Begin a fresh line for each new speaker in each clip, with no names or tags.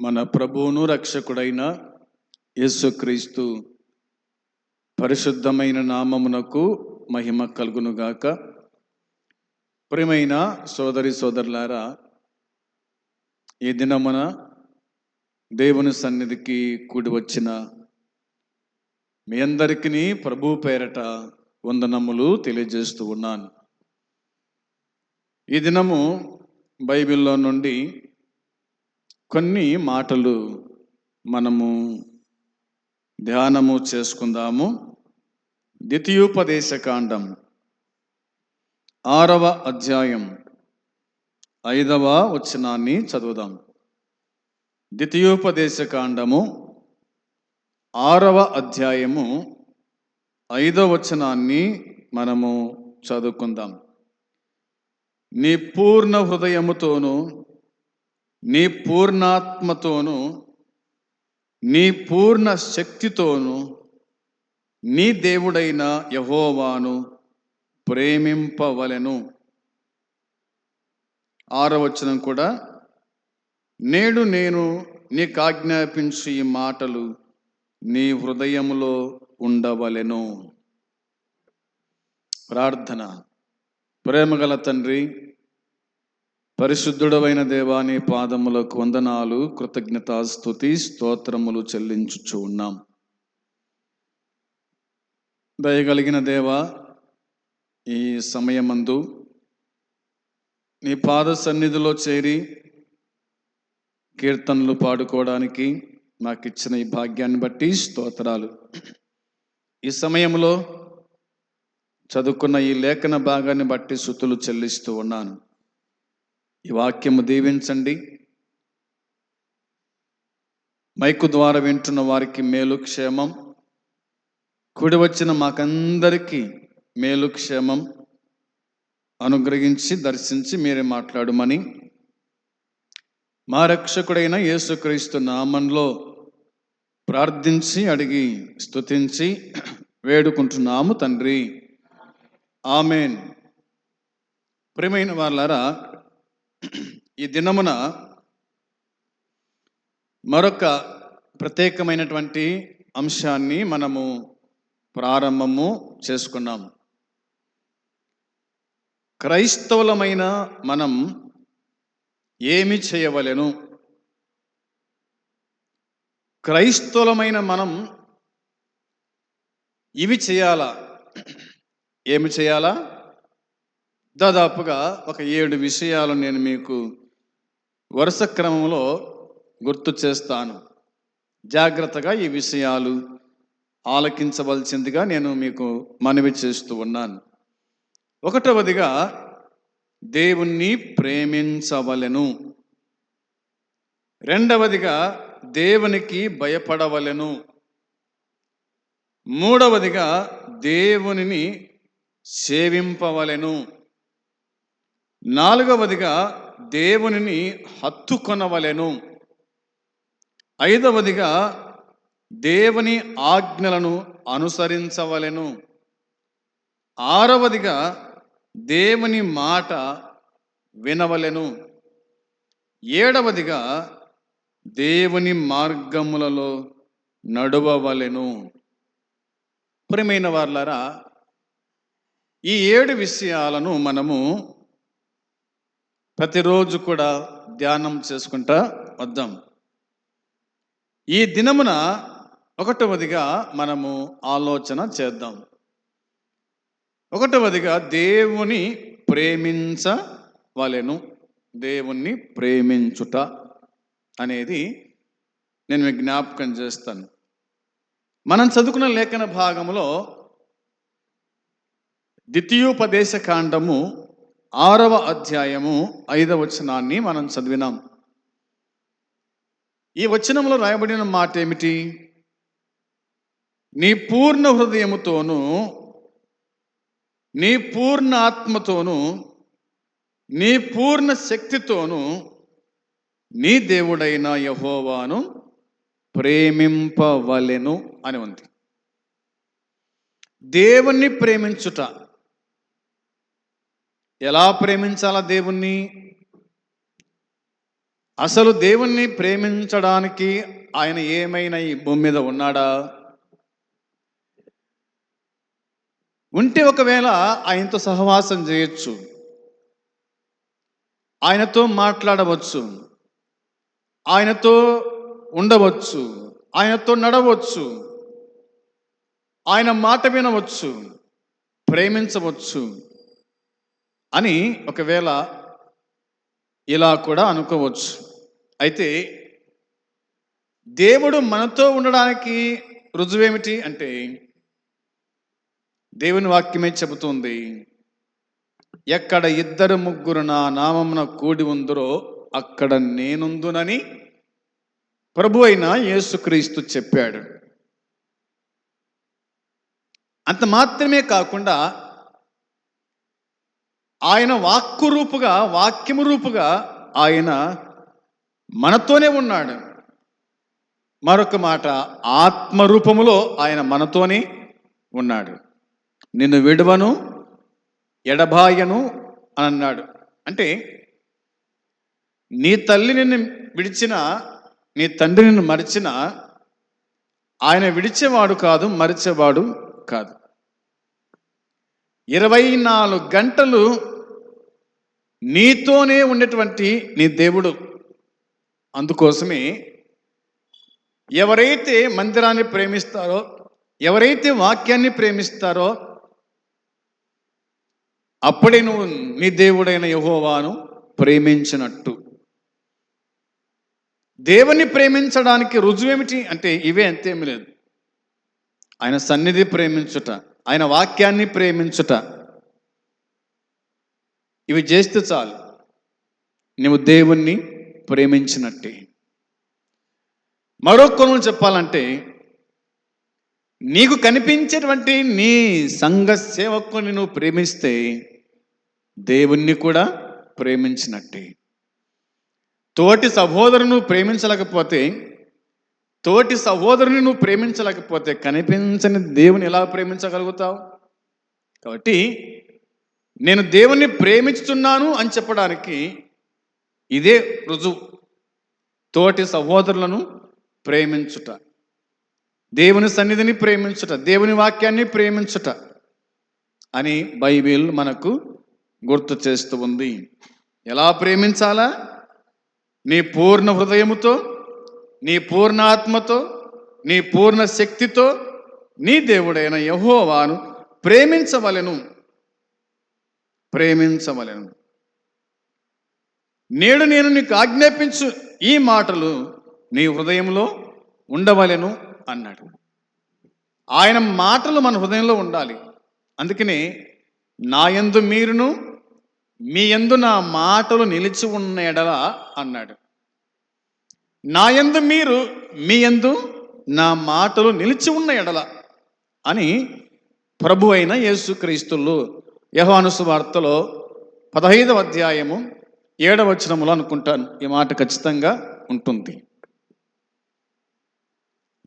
మన ప్రభువును రక్షకుడైన యేసుక్రీస్తు పరిశుద్ధమైన నామమునకు మహిమ కలుగునుగాక. ప్రియమైన సోదరి సోదరులారా ఈ దినమున దేవుని సన్నిధికి కూడి వచ్చిన మీ అందరికీ ప్రభు పేరట వందనములు తెలియజేస్తూ ఉన్నాను. ఈ దినము బైబిల్లో నుండి కొన్ని మాటలు మనము ధ్యానము చేసుకుందాము. ద్వితీయోపదేశ కాండం. ఆరవ అధ్యాయం. ఐదవ వచనాన్ని చదువుదాం. ద్వితీయోపదేశ కాండము ఆరవ అధ్యాయము ఐదవ వచనాన్ని మనము చదువుకుందాం. నీ పూర్ణ హృదయముతోనూ నీ పూర్ణాత్మతోను నీ పూర్ణ శక్తితోను నీ దేవుడైన యహోవాను ప్రేమింపవలెను. ఆరవచనం కూడా నేడు నేను నీకు ఆజ్ఞాపించి ఈ మాటలు నీ హృదయములో ఉండవలెను. ప్రార్థన. ప్రేమగల తండ్రి పరిశుద్ధుడవైన దేవాని పాదములకు వందనాలు కృతజ్ఞతాస్తుతి స్తోత్రములు చెల్లించుచు ఉన్నాం. దయగలిగిన దేవ ఈ సమయమందు నీ పాద సన్నిధిలో చేరి కీర్తనలు పాడుకోవడానికి నాకు ఇచ్చిన ఈ భాగ్యాన్ని బట్టి స్తోత్రాలు. ఈ సమయంలో చదువుకున్న ఈ లేఖన భాగాన్ని బట్టి శృతులు చెల్లిస్తూ ఉన్నాను. ఈ వాక్యము దీవించండి. మైకు ద్వారా వింటున్న వారికి మేలు క్షేమం. కుడి వచ్చిన మాకందరికీ మేలు క్షేమం. అనుగ్రహించి దర్శించి మీరే మాట్లాడమని. మా రక్షకుడైన యేసుక్రీస్తు నామంలో ప్రార్థించి అడిగి స్తుతించి వేడుకుంటున్నాము తండ్రి. ఆమెన్. ప్రియమైన వాళ్ళారా ఈ దినమున మరొక ప్రత్యేకమైనటువంటి అంశాన్ని మనము ప్రారంభము చేసుకున్నాము. క్రైస్తవులమైన మనం ఏమి చేయవలెను? క్రైస్తవులమైన మనం ఇవి చేయాలా? ఏమి చేయాలా? దాదాపుగా ఒక ఏడు విషయాలు నేను మీకు వరుస క్రమంలో గుర్తు చేస్తాను. జాగ్రత్తగా ఈ విషయాలు ఆలకించవలసిందిగా నేను మీకు మనవి చేస్తూ ఉన్నాను. ఒకటవదిగా దేవుణ్ణి ప్రేమించవలెను. రెండవదిగా దేవునికి భయపడవలెను. మూడవదిగా దేవునిని సేవింపవలెను. నాలుగవదిగా దేవునిని హత్తుకొనవలెను. ఐదవదిగా దేవుని ఆజ్ఞలను అనుసరించవలెను. ఆరవదిగా దేవుని మాట వినవలెను. ఏడవదిగా దేవుని మార్గములలో నడువవలెను. ప్రియమైన వార్లరా ఈ ఏడు విషయాలను మనము ప్రతిరోజు కూడా ధ్యానం చేసుకుంటా వద్దాం. ఈ దినమున ఒకటవదిగా మనము ఆలోచన చేద్దాం. ఒకటవదిగా దేవుని ప్రేమించవలెను. దేవుణ్ణి ప్రేమించుట అనేది నేను మీకు జ్ఞాపకం చేస్తాను. మనం చదువుకున్న లేఖన భాగంలో ద్వితీయోపదేశ కాండము ఆరవ అధ్యాయము ఐదవ వచనాన్ని మనం చదివినాం. ఈ వచనంలో రాయబడిన మాట ఏమిటి నీ పూర్ణ హృదయముతోనూ నీ పూర్ణ ఆత్మతోనూ నీ పూర్ణ శక్తితోనూ నీ దేవుడైన యహోవాను ప్రేమింపవలెను అని ఉంది. దేవుణ్ణి ప్రేమించుట ఎలా ప్రేమించాలా దేవుణ్ణి? అసలు దేవుణ్ణి ప్రేమించడానికి ఆయన ఏమైనా ఈ భూమి మీద ఉన్నాడా? ఉంటే ఒకవేళ ఆయనతో సహవాసం చేయొచ్చు. ఆయనతో మాట్లాడవచ్చు. ఆయనతో ఉండవచ్చు. ఆయనతో నడవచ్చు. ఆయన మాట వినవచ్చు. ప్రేమించవచ్చు. అని ఒకవేళ ఇలా కూడా అనుకోవచ్చు. అయితే దేవుడు మనతో ఉండడానికి రుజువేమిటి అంటే దేవుని వాక్యమే చెబుతుంది ఎక్కడ ఇద్దరు ముగ్గురు నా నామమున కూడి ఉందరో అక్కడ నేనుందునని ప్రభు అయిన యేసుక్రీస్తు చెప్పాడు. అంత మాత్రమే కాకుండా ఆయన వాక్కు రూపుగా వాక్యము రూపుగా ఆయన మనతోనే ఉన్నాడు. మరొక మాట ఆత్మరూపములో ఆయన మనతోనే ఉన్నాడు. నిన్ను విడవను ఎడబాయను అని అన్నాడు అంటే నీ తల్లి నిన్ను విడిచిన నీ తండ్రి నిన్ను మరిచిన ఆయన విడిచేవాడు కాదు మరిచేవాడు కాదు. ఇరవై నాలుగు గంటలు నీతోనే ఉండేటువంటి నీ దేవుడు. అందుకోసమే ఎవరైతే మందిరాన్ని ప్రేమిస్తారో ఎవరైతే వాక్యాన్ని ప్రేమిస్తారో అప్పుడే నువ్వు నీ దేవుడైన యహోవాను ప్రేమించినట్టు. దేవుని ప్రేమించడానికి రుజువేమిటి అంటే ఇవే అంతేమి లేదు. ఆయన సన్నిధి ప్రేమించుట ఆయన వాక్యాన్ని ప్రేమించుట ఇవి చేస్తే చాలు. నువ్వు దేవుణ్ణి ప్రేమించినట్టే. మరో కొనులు చెప్పాలంటే నీకు కనిపించేటువంటి నీ సంఘ సేవకుని నువ్వు ప్రేమిస్తే దేవుణ్ణి కూడా ప్రేమించినట్టే. తోటి సహోదరును ప్రేమించలేకపోతే తోటి సహోదరుని నువ్వు ప్రేమించలేకపోతే కనిపించని దేవుని ఎలా ప్రేమించగలుగుతావు? కాబట్టి నేను దేవుణ్ణి ప్రేమిస్తున్నాను అని చెప్పడానికి ఇదే రుజువు. తోటి సహోదరులను ప్రేమించుట. దేవుని సన్నిధిని ప్రేమించుట దేవుని వాక్యాన్ని ప్రేమించుట అని బైబిల్ మనకు గుర్తు చేస్తూ ఉంది. ఎలా ప్రేమించాలా? నీ పూర్ణ హృదయముతో నీ పూర్ణ ఆత్మతో నీ పూర్ణ శక్తితో నీ దేవుడైన యహోవాను ప్రేమించవలెను. ప్రేమించవలెను. నేడు నేను నీకు ఆజ్ఞాపించు ఈ మాటలు నీ హృదయంలో ఉండవలెను అన్నాడు. ఆయన మాటలు మన హృదయంలో ఉండాలి. అందుకనే నా యందు మీరును మీ యందు నా మాటలు నిలిచి ఉన్న ఎడల అన్నాడు. నా యందు మీరు మీ యందు నా మాటలు నిలిచి ఉన్న ఎడల అని ప్రభు అయిన యేసుక్రీస్తులు యహోనుసు వార్తలో పదహైదవ అధ్యాయము ఏడవచనములు అనుకుంటాను. ఈ మాట ఖచ్చితంగా ఉంటుంది.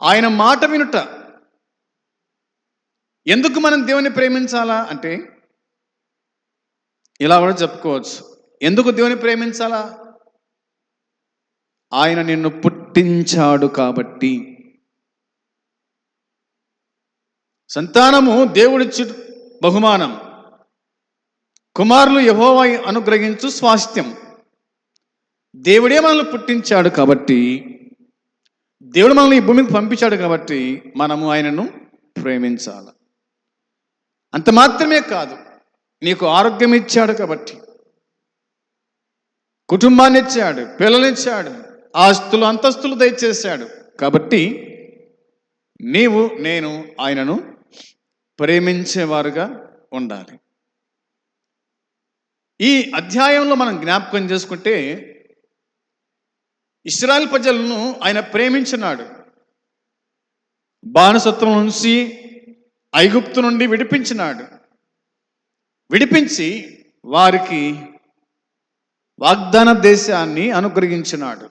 ఆయన మాట వినుట ఎందుకు మనం దేవుని ప్రేమించాలా అంటే ఇలా కూడా చెప్పుకోవచ్చు. ఎందుకు దేవుని ప్రేమించాలా? ఆయన నిన్ను పుట్టించాడు కాబట్టి. సంతానము దేవుడిచ్చు బహుమానం. కుమారులు యహోవా అనుగ్రహించు స్వాస్థ్యం. దేవుడే మనల్ని పుట్టించాడు కాబట్టి దేవుడు మనల్ని ఈ భూమికి పంపించాడు కాబట్టి మనము ఆయనను ప్రేమించాలి. అంత మాత్రమే కాదు నీకు ఆరోగ్యం ఇచ్చాడు కాబట్టి కుటుంబాన్ని ఇచ్చాడు పిల్లనిచ్చాడు ఆస్తులు అంతస్తులు దయచేశాడు కాబట్టి నీవు నేను ఆయనను ప్రేమించేవారుగా ఉండాలి. ఈ అధ్యాయంలో మనం జ్ఞాపకం చేసుకుంటే ఇస్రాయల్ ప్రజలను ఆయన ప్రేమించినాడు. బానిసత్వం నుంచి ఐగుప్తు నుండి విడిపించినాడు. విడిపించి వారికి వాగ్దాన దేశాన్ని అనుగ్రహించినాడు.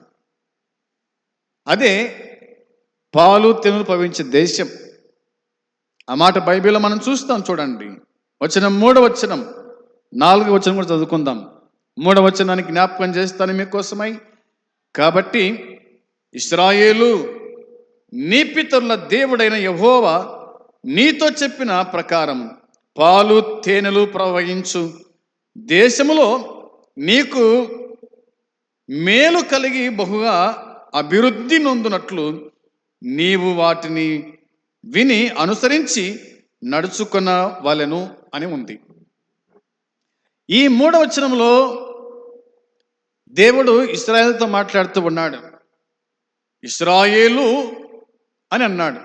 అదే పాలు తెనులు పవించే దేశం. ఆ మాట బైబిల్లో మనం చూస్తాం చూడండి. వచనం మూడవచనం నాలుగు వచనం కూడా చదువుకుందాం. మూడవ వచనానికి జ్ఞాపకం చేస్తాను మీకోసమై. కాబట్టి ఇస్రాయేలు నీ పితరుల దేవుడైన యహోవా నీతో చెప్పిన ప్రకారం పాలు తేనెలు ప్రవహించు. దేశములో నీకు మేలు కలిగి బహుగా అభివృద్ధి నొందునట్లు నీవు వాటిని విని అనుసరించి నడుచుకున్న వలెను అని ఉంది. ఈ మూడవ వచనంలో దేవుడు ఇస్రాయేల్తో మాట్లాడుతూ ఉన్నాడు. ఇస్రాయేలు అని అన్నాడు.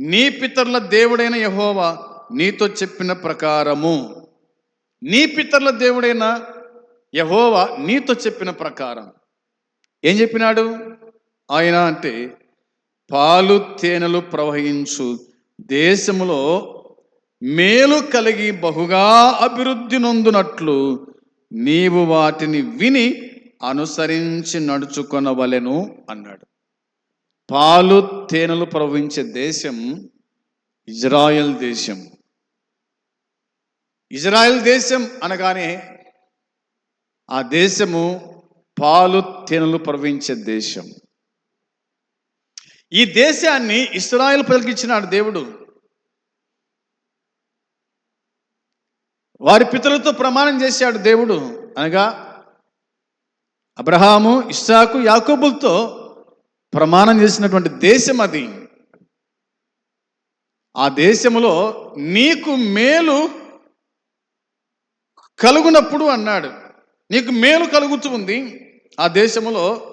నీ పితరుల దేవుడైన యహోవా నీతో చెప్పిన ప్రకారము. నీ పితరుల దేవుడైన యహోవా నీతో చెప్పిన ప్రకారం. ఏం చెప్పినాడు? ఆయన అంటే పాలు తేనెలు ప్రవహించు దేశంలో మేలు కలిగి బహుగా అభివృద్ధి నొందునట్లు నీవు వాటిని విని అనుసరించి నడుచుకొనవలెను అన్నాడు. పాలు తేనెలు ప్రవహించే దేశం ఇజ్రాయెల్ దేశం. ఇజ్రాయెల్ దేశం అనగానే ఆ దేశము పాలు తేనెలు ప్రవహించే దేశం. ఈ దేశాన్ని ఇస్రాయల్ ఇచ్చినాడు దేవుడు. వారి పితరులతో ప్రమాణం చేశాడు దేవుడు. అనగా అబ్రహాము ఇస్సాకు యాకోబులతో ప్రమాణం చేసినటువంటి దేశం అది. ఆ దేశంలో నీకు మేలు కలుగునప్పుడు అన్నాడు. నీకు మేలు కలుగుతుంది ఆ దేశంలో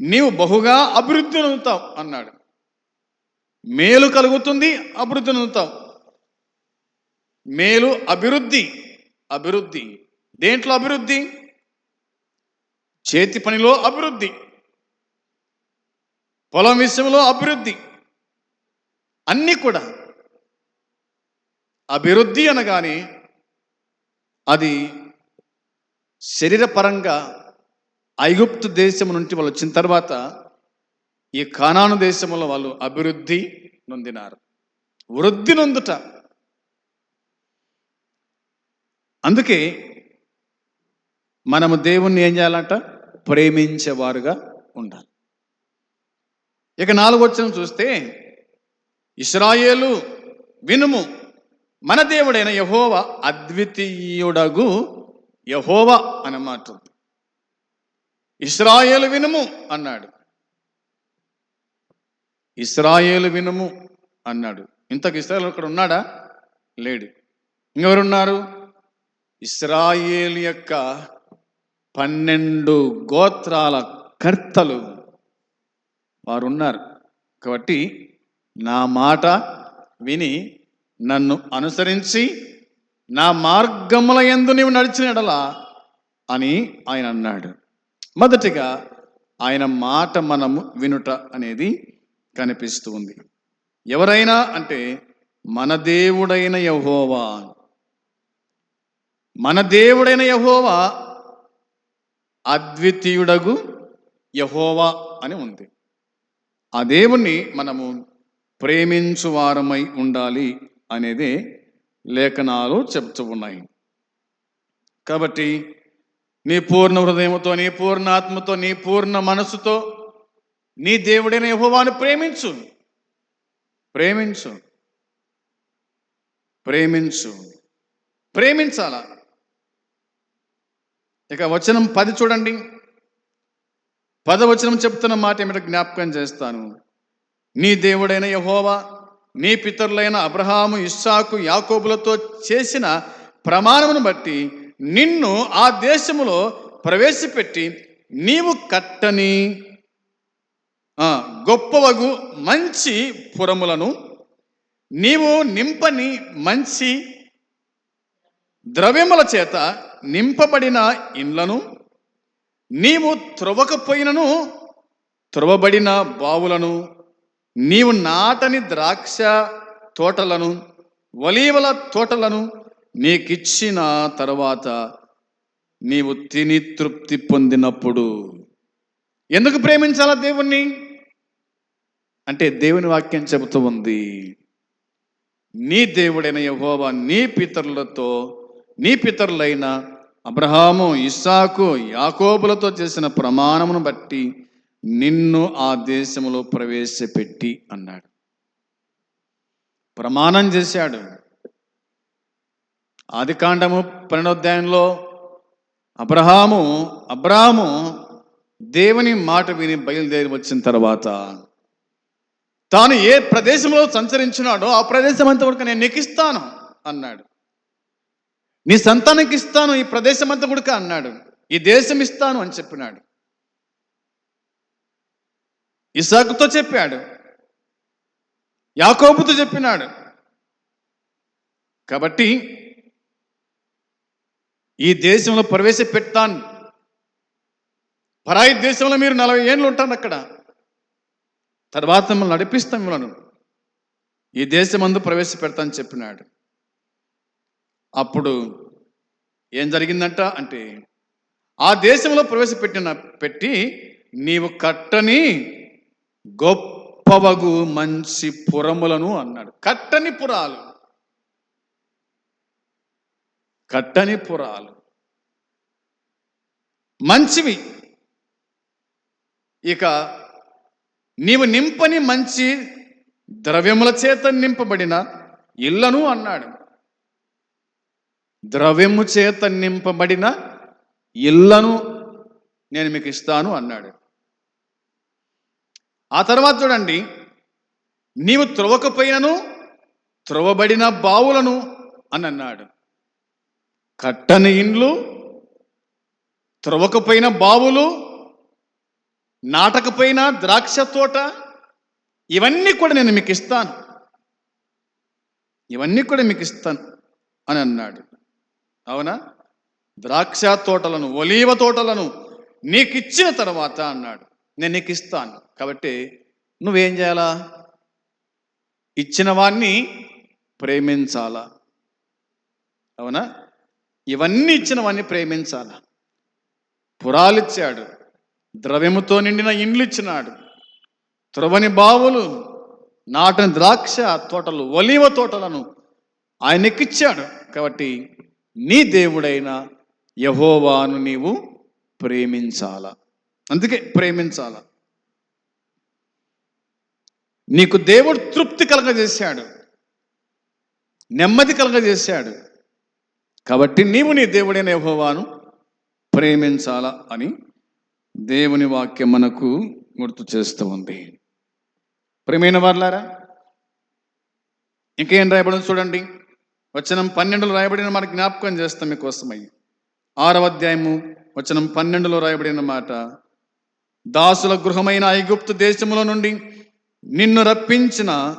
నీవు బహుగా అభివృద్ధి నొందుతావు అన్నాడు. మేలు కలుగుతుంది అభివృద్ధి నొందుతావు. మేలు అభివృద్ధి. అభివృద్ధి. దేంట్లో అభివృద్ధి? చేతి పనిలో అభివృద్ధి. పొలం విషయంలో అభివృద్ధి. అన్నీ కూడా. అభివృద్ధి అనగానే అది శరీరపరంగా ఐగుప్తు దేశం నుండి వాళ్ళు వచ్చిన తర్వాత ఈ కానాను దేశంలో వాళ్ళు అభివృద్ధి నొందినారు. వృద్ధి నొందుట. అందుకే మనము దేవుణ్ణి ఏం చేయాలంట? ప్రేమించేవారుగా ఉండాలి. ఇక నాలుగొచ్చిన చూస్తే ఇస్రాయేలు వినుము మన దేవుడైన యహోవ అద్వితీయుడగు యహోవ అన్నమాట. ఇస్రాయేలు వినుము అన్నాడు. ఇస్రాయేలు వినుము అన్నాడు. ఇంతకు ఇస్రాయేల్ అక్కడ ఉన్నాడా? లేడు. ఇంకెవరున్నారు? ఇస్రాయేల్ యొక్క పన్నెండు గోత్రాల కర్తలు వారు ఉన్నారు కాబట్టి నా మాట విని నన్ను అనుసరించి నా మార్గముల ఎందు నీవు నడిచిన ఎడలా అని ఆయన అన్నాడు. మొదటిగా ఆయన మాట మనము వినుట అనేది కనిపిస్తుంది ఎవరైనా అంటే మన దేవుడైన యహోవా మన దేవుడైన యహోవా అద్వితీయుడగు యహోవా అని ఉంది. ఆ దేవుణ్ణి మనము ప్రేమించు వారమై ఉండాలి అనేది లేఖనాలు చెప్తూ ఉన్నాయి. కాబట్టి నీ పూర్ణ హృదయంతో నీ పూర్ణ ఆత్మతో నీ పూర్ణ మనసుతో నీ దేవుడైన యహోవాను ప్రేమించు. ప్రేమించు. ప్రేమించు. ప్రేమించాలా? ఇక వచనం పది చూడండి. పదవచనం చెప్తున్న మాట ఏమిటో జ్ఞాపకం చేస్తాను. నీ దేవుడైన యహోవా నీ పితరులైన అబ్రహాము ఇస్సాకు యాకోబులతో చేసిన ప్రమాణమును బట్టి నిన్ను ఆ దేశములో ప్రవేశపెట్టి నీవు కట్టని గొప్పవగు మంచి పురములను నీవు నింపని మంచి ద్రవ్యముల చేత నింపబడిన ఇండ్లను నీవు త్రొవకపోయినను త్రొవబడిన బావులను నీవు నాటని ద్రాక్ష తోటలను ఒలీవల తోటలను నీకిచ్చిన తర్వాత నీవు తిని తృప్తి పొందినప్పుడు. ఎందుకు ప్రేమించాలా దేవుణ్ణి? అంటే దేవుని వాక్యం చెబుతూ ఉంది. నీ దేవుడైన యహోవా నీ పితరులతో నీ పితరులైన అబ్రహాము ఇస్సాకు యాకోబులతో చేసిన ప్రమాణమును బట్టి నిన్ను ఆ దేశంలో ప్రవేశపెట్టి అన్నాడు. ప్రమాణం చేశాడు. ఆది కాండము పన్నెండోధ్యాయంలో అబ్రహాము అబ్రహాము దేవుని మాట విని బయలుదేరి వచ్చిన తర్వాత తాను ఏ ప్రదేశంలో సంచరించినాడో ఆ ప్రదేశం అంతవరకు కూడా నేను నెక్కిస్తాను అన్నాడు. నీ సంతానానికి ఇస్తాను ఈ ప్రదేశం అంతా కూడా అన్నాడు. ఈ దేశం ఇస్తాను అని చెప్పినాడు. ఇసాకుతో చెప్పాడు. యాకోబుతో చెప్పినాడు. కాబట్టి ఈ దేశంలో ప్రవేశపెట్టాను. పరాయి దేశంలో మీరు నలభై ఏళ్ళు ఉంటాను అక్కడ. తర్వాత మిమ్మల్ని నడిపిస్తాం మిమ్మల్ని. ఈ దేశమందు ప్రవేశపెడతాను చెప్పినాడు. అప్పుడు ఏం జరిగిందంట అంటే ఆ దేశంలో ప్రవేశపెట్టిన పెట్టి నీవు కట్టని గొప్పవగు మంచి పురములను అన్నాడు. కట్టని పురాలు. కట్టని పురాలు. మంచివి. ఇక నీవు నింపని మంచి ద్రవ్యముల చేత నింపబడిన ఇళ్ళను అన్నాడు. ద్రవ్యము చేత నింపబడిన ఇళ్ళను నేను మీకు ఇస్తాను అన్నాడు. ఆ తర్వాత చూడండి నీవు త్రవకపోయినను త్రవబడిన బావులను అని అన్నాడు. కట్టని ఇండ్లు త్రవకపోయిన బావులు నాటకపోయిన ద్రాక్ష తోట ఇవన్నీ కూడా నేను మీకు ఇస్తాను. ఇవన్నీ కూడా మీకు ఇస్తాను అని అన్నాడు. అవునా? ద్రాక్ష తోటలను ఒలీవ తోటలను నీకు ఇచ్చిన తర్వాత అన్నాడు. నేను నీకు ఇస్తాను కాబట్టి నువ్వేం చేయాలా? ఇచ్చిన వాణ్ణి ప్రేమించాలా? అవునా? ఇవన్నీ ఇచ్చిన వాణ్ణి ప్రేమించాలా? పురాలిచ్చాడు. ద్రవ్యముతో నిండిన ఇండ్లు ఇచ్చినాడు త్రువని బావులు నాటిన ద్రాక్ష తోటలు ఒలీవ తోటలను ఆయనకిచ్చాడు. కాబట్టి నీ దేవుడైన యహోవాను నీవు ప్రేమించాల? అందుకే ప్రేమించాల? నీకు దేవుడు తృప్తి కలగజేశాడు. నెమ్మది కలగజేశాడు. కాబట్టి నీవు నీ దేవుడైన యహోవాను ప్రేమించాలా అని దేవుని వాక్యం మనకు గుర్తు చేస్తూ ఉంది. ప్రేమైన వాళ్ళారా ఇంకేం రాయబడి చూడండి. వచనం పన్నెండులో రాయబడిన మాట జ్ఞాపకం చేస్తాం మీకోసమై ఆరవ అధ్యాయము వచనం పన్నెండులో రాయబడిన మాట దాసుల గృహమైన ఐగుప్తు దేశములో నుండి నిన్ను రప్పించిన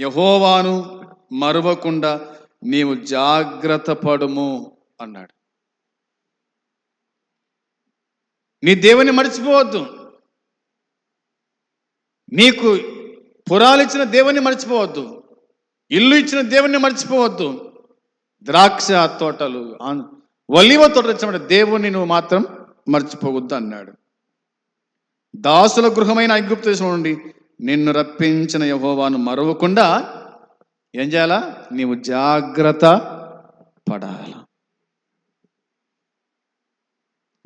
యహోవాను మరువకుండా నీవు జాగ్రత్త పడుము అన్నాడు. నీ దేవుని మర్చిపోవద్దు. నీకు పురాలిచ్చిన దేవుని మర్చిపోవద్దు. ఇల్లు ఇచ్చిన దేవుణ్ణి మర్చిపోవద్దు. ద్రాక్ష తోటలు ఒలివ తోట ఇచ్చిన దేవుణ్ణి నువ్వు మాత్రం మర్చిపోవద్దు అన్నాడు. దాసుల గృహమైన ఐగుప్తు దేశం నుండి నిన్ను రప్పించిన యహోవాను మరవకుండా ఏం చేయాలా? నీవు జాగ్రత్త పడాల.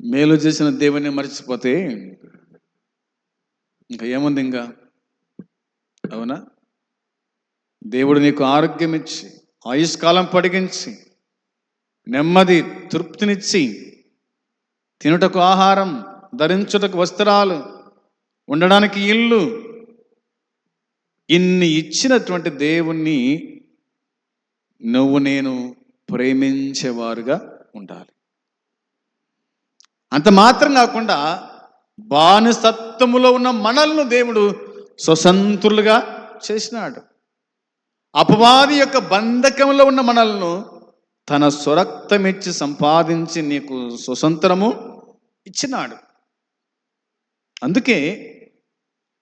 మేలు చేసిన దేవుని మర్చిపోతే ఇంకా ఏముంది ఇంకా? అవునా? దేవుడు నీకు ఆరోగ్యం ఇచ్చి ఆయుష్కాలం పొడిగించి నెమ్మది తృప్తినిచ్చి తినుటకు ఆహారం ధరించుటకు వస్త్రాలు ఉండడానికి ఇల్లు ఇన్ని ఇచ్చినటువంటి దేవుణ్ణి నువ్వు నేను ప్రేమించేవారుగా ఉండాలి. అంత మాత్రం కాకుండా బానిసత్వములో ఉన్న మనల్ని దేవుడు స్వతంత్రులుగా చేసినాడు. అపవాది యొక్క బంధకంలో ఉన్న మనల్ని తన స్వరక్తమిచ్చి సంపాదించి నీకు స్వతంత్రము ఇచ్చినాడు. అందుకే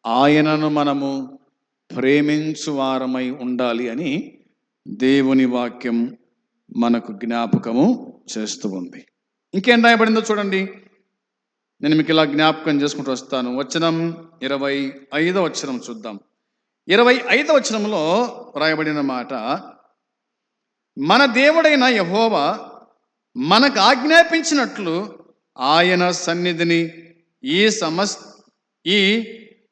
ఆయనను మనము ప్రేమించు వారమై ఉండాలి అని దేవుని వాక్యం మనకు జ్ఞాపకము చేస్తూ ఉంది. ఇంకేం రాయబడిందో చూడండి. నేను మీకు ఇలా జ్ఞాపకం చేసుకుంటూ వస్తాను. వచనం ఇరవై ఐదో వచనం చూద్దాం. ఇరవై ఐదవ వచనంలో రాయబడిన మాట మన దేవుడైన యహోవా మనకు ఆజ్ఞాపించినట్లు ఆయన సన్నిధిని ఈ సమస్ ఈ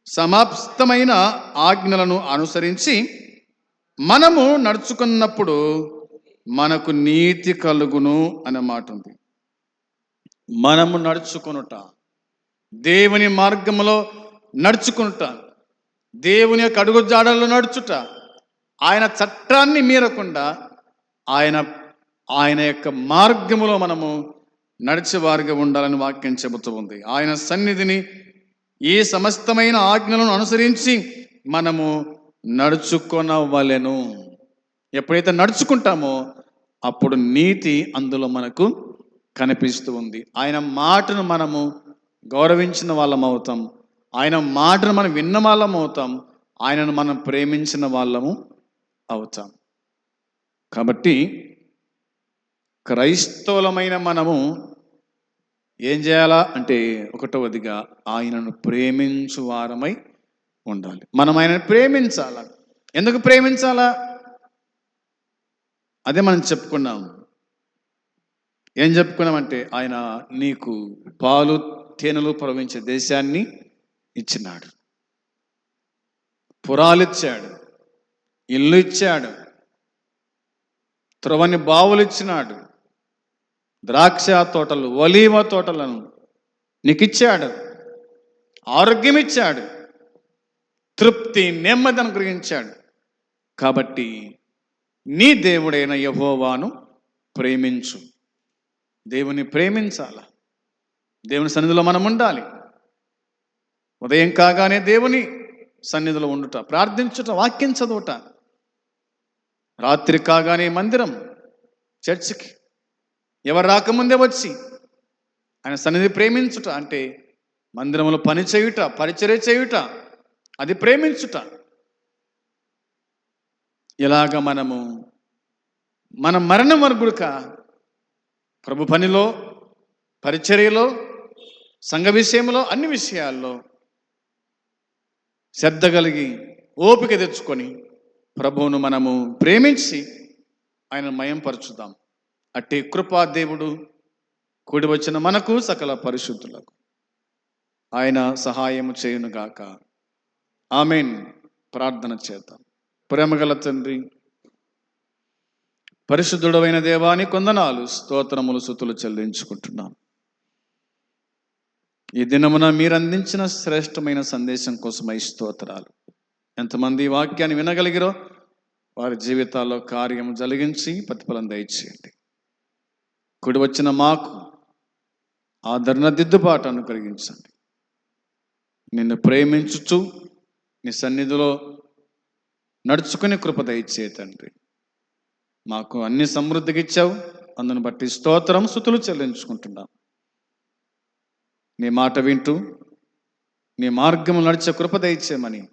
సమాప్తమైన ఆజ్ఞలను అనుసరించి మనము నడుచుకున్నప్పుడు మనకు నీతి కలుగును అనే మాట ఉంది. మనము నడుచుకొనుట దేవుని మార్గములో నడుచుకుంటాను దేవుని యొక్క అడుగుజాడల్లో నడుచుట ఆయన చట్టాన్ని మీరకుండా ఆయన ఆయన యొక్క మార్గములో మనము నడిచేవారిగా ఉండాలని వాక్యం చెబుతూ ఉంది. ఆయన సన్నిధిని ఈ సమస్తమైన ఆజ్ఞలను అనుసరించి మనము నడుచుకొనవలెను. ఎప్పుడైతే నడుచుకుంటామో అప్పుడు నీతి అందులో మనకు కనిపిస్తూ ఉంది. ఆయన మాటను మనము గౌరవించిన వాళ్ళం అవుతాం ఆయన మాటను మనం విన్న వాళ్ళం అవుతాం. ఆయనను మనం ప్రేమించిన వాళ్ళము అవుతాం. కాబట్టి క్రైస్తవులమైన మనము ఏం చేయాలా అంటే ఒకటవదిగా ఆయనను ప్రేమించు వారమై ఉండాలి. మనం ఆయనను ప్రేమించాలా? ఎందుకు ప్రేమించాలా? అదే మనం చెప్పుకున్నాం. ఏం చెప్పుకున్నామంటే ఆయన నీకు పాలు తేనెలు ప్రవహించే దేశాన్ని ఇచ్చినాడు. పురాలు ఇచ్చాడు ఇల్లు ఇచ్చాడు త్రవని బావులు ఇచ్చినాడు ద్రాక్ష తోటలు ఒలీవ తోటలను నీకిచ్చాడు. ఆరోగ్యం ఇచ్చాడు తృప్తి నెమ్మది అనుగ్రహించాడు. కాబట్టి నీ దేవుడైన యహోవాను ప్రేమించు. దేవుని ప్రేమించాల? దేవుని సన్నిధిలో మనం ఉండాలి ఉదయం కాగానే దేవుని సన్నిధిలో ఉండుట ప్రార్థించుట వాక్యం చదువుట. రాత్రి కాగానే మందిరం చర్చికి ఎవరు రాకముందే వచ్చి ఆయన సన్నిధి ప్రేమించుట అంటే మందిరములో పని చేయుట పరిచర్య చేయుట అది ప్రేమించుట. ఇలాగ మనము మన మరణం వర్గుడుక ప్రభు పనిలో పరిచర్యలో సంఘ విషయంలో అన్ని విషయాల్లో శ్రద్ధ కలిగి ఓపిక తెచ్చుకొని ప్రభువును మనము ప్రేమించి ఆయన మయంపరచుదాం. అట్టి కృపా దేవుడు కూడి వచ్చిన మనకు సకల పరిశుద్ధులకు ఆయన సహాయము చేయునుగాక ఆమెన్. ప్రార్థన చేద్దాం. ప్రేమగల తండ్రి పరిశుద్ధుడమైన దేవాని కొందనాలు స్తోత్రములు సుతులు చెల్లించుకుంటున్నాం. ఈ దినమున మీరు అందించిన శ్రేష్టమైన సందేశం కోసమై స్తోత్రాలు. ఎంతమంది ఈ వాక్యాన్ని వినగలిగిరో వారి జీవితాల్లో కార్యం జరిగించి ప్రతిఫలం దయచేయండి. కుడి వచ్చిన మాకు ఆదరణ దిద్దుబాటు అనుగ్రహించండి. నిన్ను ప్రేమించుచు నీ సన్నిధిలో నడుచుకుని కృప దయచే తండ్రి. మాకు అన్ని సమృద్ధికి ఇచ్చావు. అందును బట్టి స్తోత్రం సుతులు చెల్లించుకుంటున్నాం. నీ మాట వింటూ నీ మార్గము నడిచే కృప దయచేయమని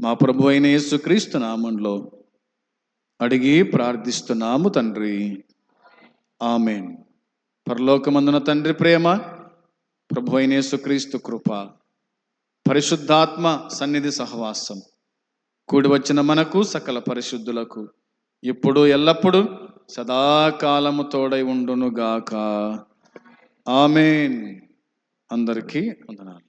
మా ప్రభు అయిన యేసుక్రీస్తు నామంలో అడిగి ప్రార్థిస్తున్నాము తండ్రి. ఆమెన్. పరలోకమందున తండ్రి ప్రేమ ప్రభు అయిన యేసుక్రీస్తు కృప పరిశుద్ధాత్మ సన్నిధి సహవాసం కూడి వచ్చిన మనకు సకల పరిశుద్ధులకు ఇప్పుడు ఎల్లప్పుడూ సదాకాలము తోడై ఉండునుగాక. ఆమెన్. అందరికీ వందనాలు.